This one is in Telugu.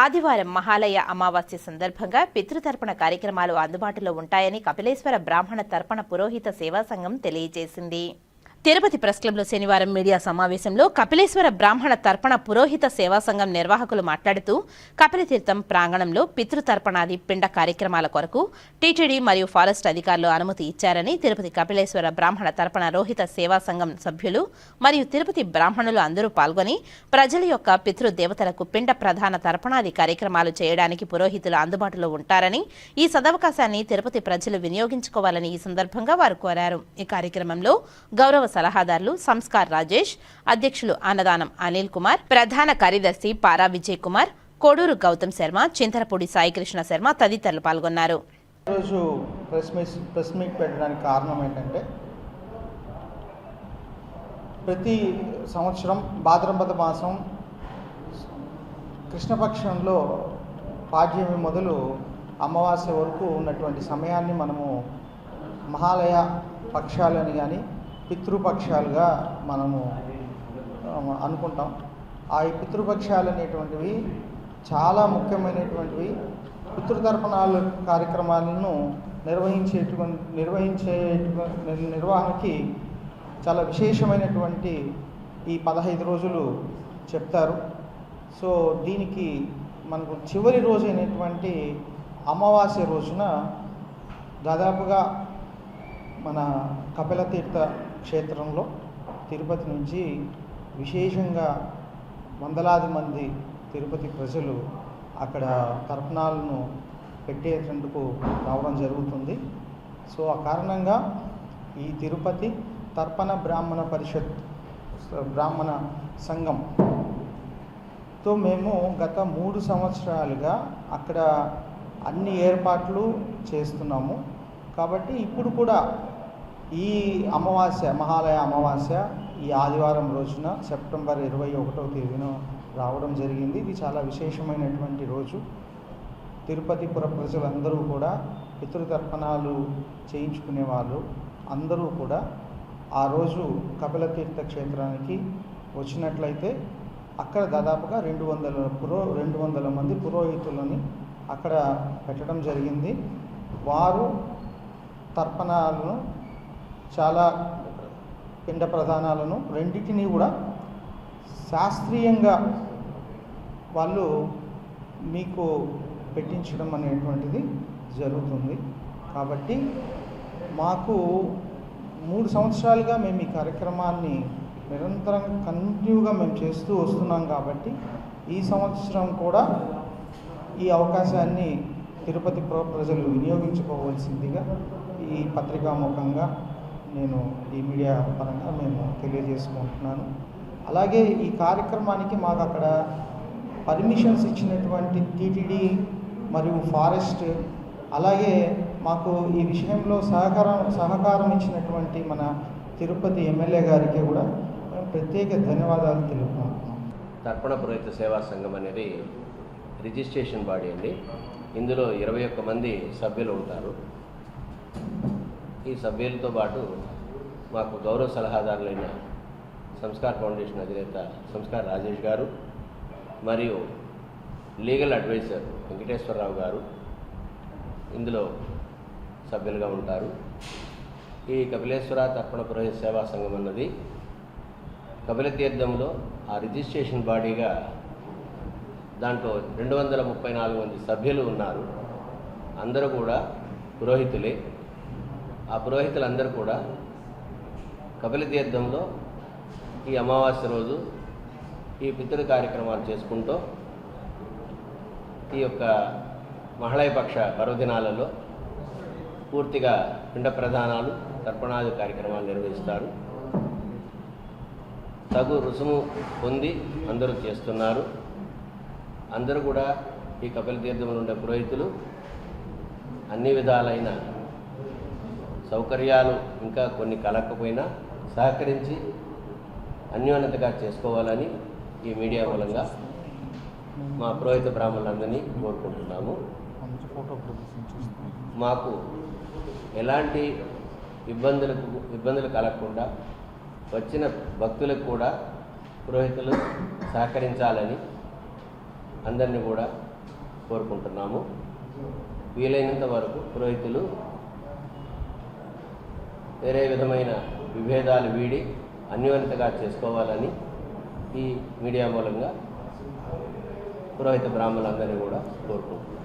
ఆదివారం మహాలయ అమావాస్య సందర్భంగా పితృతర్పణ కార్యక్రమాలు అందుబాటులో ఉంటాయని కపిలేశ్వర బ్రాహ్మణ తర్పణ పురోహిత సేవా సంఘం తెలియజేసింది. తిరుపతి ప్రెస్ క్లబ్లో శనివారం మీడియా సమావేశంలో కపిలేశ్వర బ్రాహ్మణ తర్పణ పురోహిత సేవా సంఘం నిర్వాహకులు మాట్లాడుతూ కపిలతీర్థం ప్రాంగణంలో పితృతర్పణాది పిండ కార్యక్రమాల కొరకు టీటీడీ మరియు ఫారెస్ట్ అధికారులు అనుమతి ఇచ్చారని తిరుపతి కపిలేశ్వర బ్రాహ్మణ తర్పణ రోహిత సేవా సంఘం సభ్యులు మరియు తిరుపతి బ్రాహ్మణులు అందరూ పాల్గొని ప్రజల యొక్క పితృదేవతలకు పిండ ప్రధాన తర్పణాది కార్యక్రమాలు చేయడానికి పురోహితులు అందుబాటులో ఉంటారని ఈ సదవకాశాన్ని తిరుపతి ప్రజలు వినియోగించుకోవాలని ఈ సందర్భంగా వారు కోరారు. ఈ కార్యక్రమంలో గౌరవ సలహాదారులు సంస్కార్ రాజేష్ అధ్యక్షులు అన్నదానం అనిల్ కుమార్ ప్రధాన కార్యదర్శి పారా విజయ్ కుమార్ కోడూరు గౌతమ్ శర్మ చింతలపూడి సాయికృష్ణ శర్మ తదితరులు పాల్గొన్నారు. ఈరోజు ప్రెస్ మీట్ ప్రెస్ మీట్ పెట్టడానికి కారణం ఏంటంటే ప్రతి సంవత్సరం భాద్రపద మాసం కృష్ణపక్షంలో పాడ్యమి మొదలు అమావాస్య వరకు ఉన్నటువంటి సమయాన్ని మనము మహాలయ పక్షాలని కానీ పితృపక్షాలుగా మనము అనుకుంటాం. ఆ ఈ పితృపక్షాలు అనేటువంటివి చాలా ముఖ్యమైనటువంటివి. పితృతర్పణాలు కార్యక్రమాలను నిర్వహించేటువంటి నిర్వహించే నిర్వహణకి చాలా విశేషమైనటువంటి ఈ పదహైదు రోజులు చెప్తారు. సో దీనికి మనకు చివరి రోజు అయినటువంటి అమావాస్య రోజున దాదాపుగా మన కపిలతీర్థ క్షేత్రంలో తిరుపతి నుంచి విశేషంగా వందలాది మంది తిరుపతి ప్రజలు అక్కడ తర్పణాలను పెట్టేటందుకు రావడం జరుగుతుంది. సో ఆ కారణంగా ఈ తిరుపతి తర్పణ బ్రాహ్మణ పరిషత్ బ్రాహ్మణ సంఘం తో మేము గత మూడు సంవత్సరాలుగా అక్కడ అన్ని ఏర్పాట్లు చేస్తున్నాము. కాబట్టి ఇప్పుడు కూడా ఈ అమావాస్య మహాలయ అమావాస్య ఈ ఆదివారం రోజున సెప్టెంబర్ ఇరవై ఒకటవ తేదీన రావడం జరిగింది. ఇది చాలా విశేషమైనటువంటి రోజు. తిరుపతిపుర ప్రజలందరూ కూడా పితృతర్పణాలు చేయించుకునే వాళ్ళు అందరూ కూడా ఆ రోజు కపిలతీర్థ క్షేత్రానికి వచ్చినట్లయితే అక్కడ దాదాపుగా రెండు వందల పురో రెండు వందల మంది పురోహితులని అక్కడ పెట్టడం జరిగింది. వారు తర్పణాలను చాలా పిండ ప్రధానాలను రెండింటినీ కూడా శాస్త్రీయంగా వాళ్ళు మీకు పెట్టించడం అనేటువంటిది జరుగుతుంది. కాబట్టి మాకు మూడు సంవత్సరాలుగా మేము ఈ కార్యక్రమాన్ని నిరంతరం కంటిన్యూగా మేము చేస్తూ వస్తున్నాం కాబట్టి ఈ సంవత్సరం కూడా ఈ అవకాశాన్ని తిరుపతి ప్ర- ప్రజలు వినియోగించుకోవాల్సిందిగా ఈ పత్రికాముఖంగా నేను ఈ మీడియా పరంగా మేము తెలియజేసుకుంటున్నాను. అలాగే ఈ కార్యక్రమానికి మాకు అక్కడ పర్మిషన్స్ ఇచ్చినటువంటి టీటీడీ మరియు ఫారెస్ట్ అలాగే మాకు ఈ విషయంలో సహకారం సహకారం ఇచ్చినటువంటి మన తిరుపతి ఎమ్మెల్యే గారికి కూడా మేము ప్రత్యేక ధన్యవాదాలు తెలుపుకుంటున్నాం. తర్పణ పురోహిత సేవా సంఘం అనేది రిజిస్ట్రేషన్ బాడీ అండి. ఇందులో ఇరవై ఒక్క మంది సభ్యులు ఉంటారు. ఈ సభ్యులతో పాటు మాకు గౌరవ సలహాదారులైన సంస్కార్ ఫౌండేషన్ అధినేత సంస్కార్ రాజేష్ గారు మరియు లీగల్ అడ్వైజర్ వెంకటేశ్వరరావు గారు ఇందులో సభ్యులుగా ఉంటారు. ఈ కపిలేశ్వర తర్పణ పురోహిత సేవా సంఘం అన్నది కపిల తీర్థంలో ఆ రిజిస్ట్రేషన్ బాడీగా దాంట్లో రెండు వందల ముప్పై నాలుగు మంది సభ్యులు ఉన్నారు. అందరూ కూడా పురోహితులే. ఆ పురోహితులందరూ కూడా కపిల తీర్థంలో ఈ అమావాస్య రోజు ఈ పితృ కార్యక్రమాలు చేసుకుంటూ ఈ యొక్క మహళయపక్ష పర్వదినాలలో పూర్తిగా పిండ ప్రధానాలు తర్పణాది కార్యక్రమాలు నిర్వహిస్తారు. తగు రుసుము పొంది అందరూ చేస్తున్నారు. అందరూ కూడా ఈ కపిల తీర్థంలో ఉండే పురోహితులు అన్ని విధాలైన సౌకర్యాలు ఇంకా కొన్ని కలగకపోయినా సహకరించి అన్యోన్యతగా చేసుకోవాలని ఈ మీడియా మూలంగా మా పురోహిత బ్రాహ్మణులందరినీ కోరుకుంటున్నాము. మాకు ఎలాంటి ఇబ్బందులకు ఇబ్బందులు కలగకుండా వచ్చిన భక్తులకు కూడా పురోహితులు సహకరించాలని అందరినీ కూడా కోరుకుంటున్నాము. వీలైనంత వరకు పురోహితులు వేరే విధమైన విభేదాలు వీడి అన్యోన్యతగా చేసుకోవాలని ఈ మీడియా మూలంగా పురోహిత బ్రాహ్మణులందరినీ కూడా కోరుకుంటున్నాం.